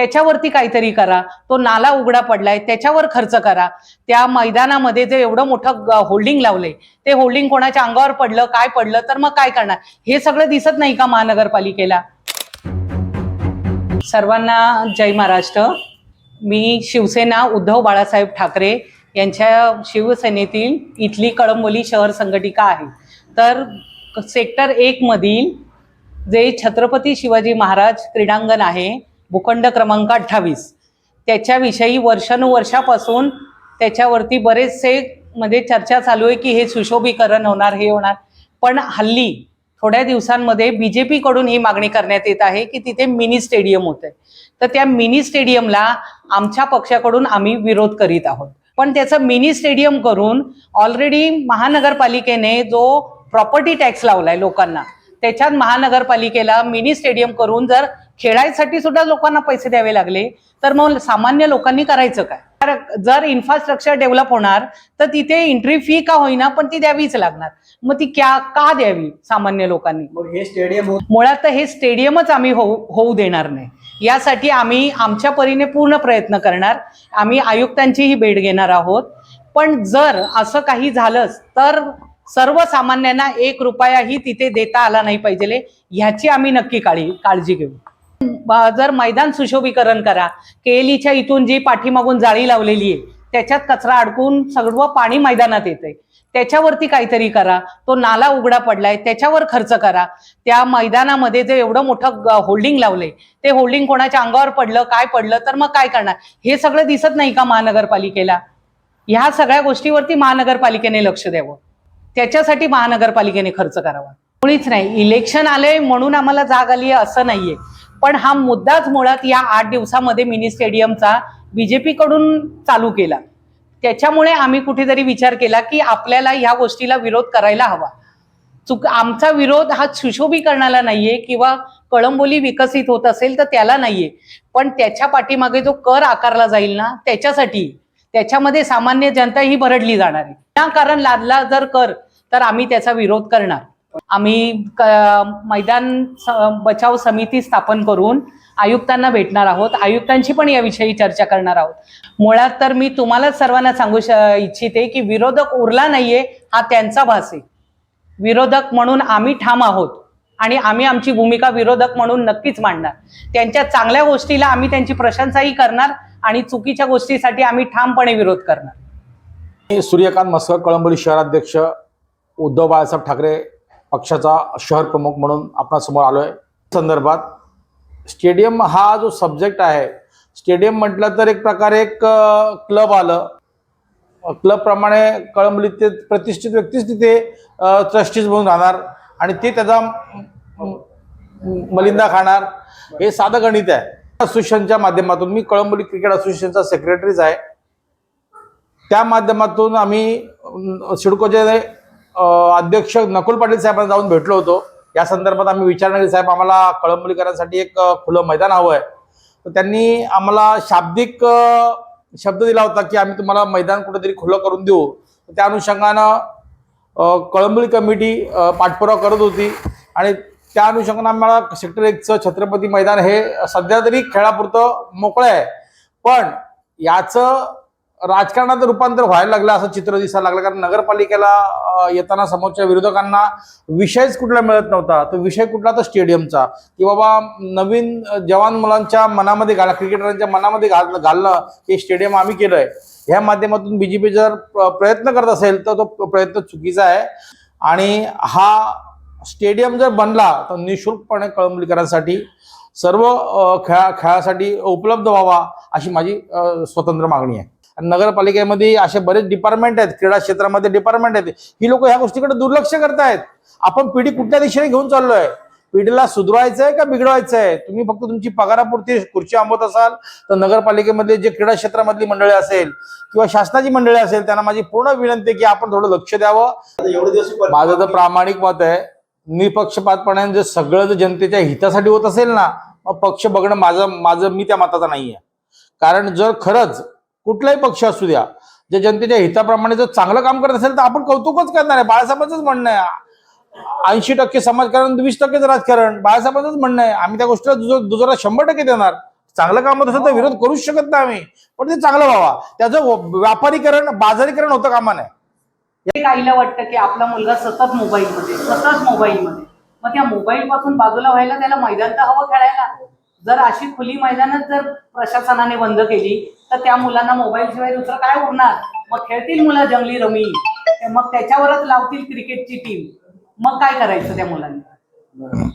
त्याच्यावरती काहीतरी करा. तो नाला उघडा पडलाय त्याच्यावर खर्च करा. त्या मैदानामध्ये जे एवढं मोठं होल्डिंग लावलंय ते होल्डिंग कोणाच्या अंगावर पडलं काय पडलं तर मग काय करणार? हे सगळं दिसत नाही का महानगरपालिकेला? सर्वांना जय महाराष्ट्र. मी शिवसेना उद्धव बाळासाहेब ठाकरे यांच्या शिवसेनेतील इथली कळंबोली शहर संघटिका आहे. तर सेक्टर एक मधील जे छत्रपती शिवाजी महाराज क्रीडांगण आहे भूखंड क्रमांक अठ्ठावीस. त्याच्याविषयी वर्षानुवर्षापासून त्याच्यावरती बरेचसे म्हणजे चर्चा चालू आहे की हे सुशोभीकरण होणार हे होणार. पण हल्ली थोड्या दिवसांमध्ये बी जे पीकडून ही मागणी करण्यात येत आहे की तिथे मिनी स्टेडियम होत आहे तर त्या मिनी स्टेडियमला आमच्या पक्षाकडून आम्ही विरोध करीत आहोत. पण त्याचं मिनी स्टेडियम करून ऑलरेडी महानगरपालिकेने जो प्रॉपर्टी टॅक्स लावलाय लोकांना त्याच्यात महानगरपालिकेला मिनी स्टेडियम करून जर खेळायसाठी सुद्धा लोकांना पैसे द्यावे लागले. तर मग सामान्य लोकांनी करायचं काय? जर इन्फ्रास्ट्रक्चर डेव्हलप होणार तर तिथे एंट्री फी का होईना पण ती द्यावीच लागणार. मग ती क्या का द्यावी सामान्य लोकांनी? मग हे स्टेडियम मुळात हे स्टेडियमच आम्ही होऊ होऊ देणार नाही. यासाठी आम्ही आमच्या परीने पूर्ण प्रयत्न करणार. आम्ही आयुक्तांचीही भेट घेणार आहोत. पण जर असं काही झालंच तर सर्वसामान्यांना एक रुपयाही तिथे देता आला नाही पाहिजे. ह्याची आम्ही नक्की काळी काळजी घेऊ. जर मैदान सुशोभीकरण करा केलीच्या इथून जी पाठीमागून जाळी लावलेली आहे त्याच्यात कचरा अडकून सर्व पाणी मैदानात येतंय. त्याच्यावरती काहीतरी करा तो नाला उघडा पडलाय त्याच्यावर खर्च करा. त्या मैदानामध्ये जे एवढं मोठं होल्डिंग लावलंय ते होल्डिंग कोणाच्या अंगावर पडलं काय पडलं तर मग काय करणार? हे सगळं दिसत नाही का महानगरपालिकेला? ह्या सगळ्या गोष्टीवरती महानगरपालिकेने लक्ष द्यावं. त्याच्यासाठी महानगरपालिकेने खर्च करावा. मुळीच नाही. इलेक्शन आलंय म्हणून आम्हाला जाग आली असं नाहीये. पण हा मुद्दाच मुळात या आठ दिवसामध्ये मिनी स्टेडियमचा बीजेपी कडून चालू केला. त्याच्यामुळे आम्ही कुठेतरी विचार केला की आपल्याला ह्या गोष्टीला विरोध करायला हवा. चुक आमचा विरोध हा सुशोभीकरणाला नाहीये किंवा कळंबोली विकसित होत असेल तर त्याला नाहीये. पण त्याच्या पाठीमागे जो कर आकारला जाईल ना त्याच्यासाठी त्याच्यामध्ये सामान्य जनता ही भरडली जाणार आहे. कारण लादला जर कर तर आम्ही त्याचा विरोध करणार. आम्ही मैदान बचाव समिती स्थापन करून आयुक्तांना भेटणार आहोत. आयुक्तांची पण याविषयी चर्चा करणार आहोत. मुळात तर मी तुम्हाला सर्वांना सांगू श- इच्छिते की विरोधक उरला नाहीये हा त्यांचा भास आहे. विरोधक म्हणून आम्ही ठाम आहोत आणि आम्ही आमची भूमिका विरोधक म्हणून नक्कीच मांडणार. त्यांच्या चांगल्या गोष्टीला आम्ही त्यांची प्रशंसाही करणार आणि चुकीच्या गोष्टीसाठी आम्ही ठामपणे विरोध करणार. सूर्यकांत मस्कर कळंबोली शहराध्यक्ष उद्धव बाळासाहेब ठाकरे पक्षाचा शहर प्रमुख म्हणून आपणासमोर आलो आहे संदर्भात स्टेडियम हा जो सब्जेक्ट आहे स्टेडियम म्हटलं तर एक प्रकारे एक क्लब आलं. क्लबप्रमाणे कळंबली ते प्रतिष्ठित व्यक्तीच तिथे ट्रस्टीज म्हणून राहणार आणि ते त्याचा मलिंदा खाणार. हे साधं गणित आहे. असोसिएशनच्या माध्यमातून मी कळंबोली क्रिकेट असोसिएशनचा सेक्रेटरीज आहे. त्या माध्यमातून आम्ही सिडकोचे अध्यक्ष नकुल पाटील साहेबांना जाऊन भेटलो होतो. या संदर्भात आम्ही विचारणा केली साहेब आम्हाला कळंबोलीकरांसाठी एक खुलं मैदान हवं आहे. तर त्यांनी आम्हाला शाब्दिक शब्द दिला होता की आम्ही तुम्हाला मैदान कुठेतरी खुलं करून देऊ. त्या अनुषंगानं अं, कळंबोली कमिटी पाठपुरावा करत होती. आणि त्या अनुषंगानं आम्हाला सेक्टर एकचं छत्रपती मैदान हे सध्या तरी खेळापुरतं मोकळं आहे. पण याचं राजकारणात रूपांतर व्हायला लागलं असं चित्र दिसायला लागलं. कारण नगरपालिकेला येताना समोरच्या विरोधकांना विषयच कुठला मिळत नव्हता. तो विषय कुठला तर स्टेडियमचा. की बाबा नवीन जवान मुलांच्या मनामध्ये घाला क्रिकेटरांच्या मनामध्ये घाल घालणं हे स्टेडियम आम्ही केलंय. ह्या माध्यमातून बीजेपी जर प्र- प्रयत्न करत असेल तर तो प्रयत्न चुकीचा आहे. आणि हा स्टेडियम जर बनला तर निशुल्कपणे कळंबलीकरांसाठी सर्व खेळा खेळासाठी उपलब्ध व्हावा अशी माझी स्वतंत्र मागणी आहे. नगरपालिकेमध्ये असे बरेच डिपार्टमेंट आहेत क्रीडा क्षेत्रामध्ये डिपार्टमेंट आहेत. ही लोक ह्या गोष्टीकडे दुर्लक्ष करतायत. आपण पिढी कुठल्या दिशेने घेऊन चाललोय? पिढीला सुधरवायचं आहे का बिघडवायचं आहे तुम्ही फक्त तुमची पगारापुरती खुर्ची आंबत असाल तर नगरपालिकेमधले जे क्रीडा क्षेत्रामधली मंडळी असेल किंवा शासनाची मंडळी असेल त्यांना माझी पूर्ण विनंती आहे की आपण थोडं लक्ष द्यावं. एवढे दिवस माझं तर प्रामाणिक मत आहे. निपक्षपातपणे जर सगळं जर जनतेच्या हितासाठी होत असेल ना मग पक्ष बघणं माझं माझं मी त्या मताचा नाही आहे कारण जर खरंच कुठलाही पक्ष असू द्या जे जनतेच्या हिताप्रमाणे जर चांगलं काम करत असेल तर आपण कौतुकच करणार आहे. बाळासाहेबांचंच म्हणणं आहे. ऐंशी टक्के समाजकारण वीस टक्केच राजकारण बाळासाहेबांचंच म्हणणं आहे. आम्ही त्या गोष्टीला दुसरं दुजोरा शंभर टक्के देणार. चांगलं काम होत असेल तर विरोध करूच शकत नाही आम्ही. पण ते चांगलं व्हावा. त्याचं व्यापारीकरण बाजारीकरण होतं कामा नये एक आईला वाटतं की आपला मुलगा सतत मोबाईलमध्ये सतत मोबाईलमध्ये. मग त्या मोबाईल पासून बाजूला व्हायला त्याला मैदान तर हवं खेळायला. जर अशी खुली मैदानच जर प्रशासनाने बंद केली तर त्या मुलांना मोबाईल शिवाय दुसरं काय उरणार? मग खेळतील मुलं जंगली रमी. मग त्याच्यावरच लावतील क्रिकेटची टीम मग काय करायचं त्या मुलांना?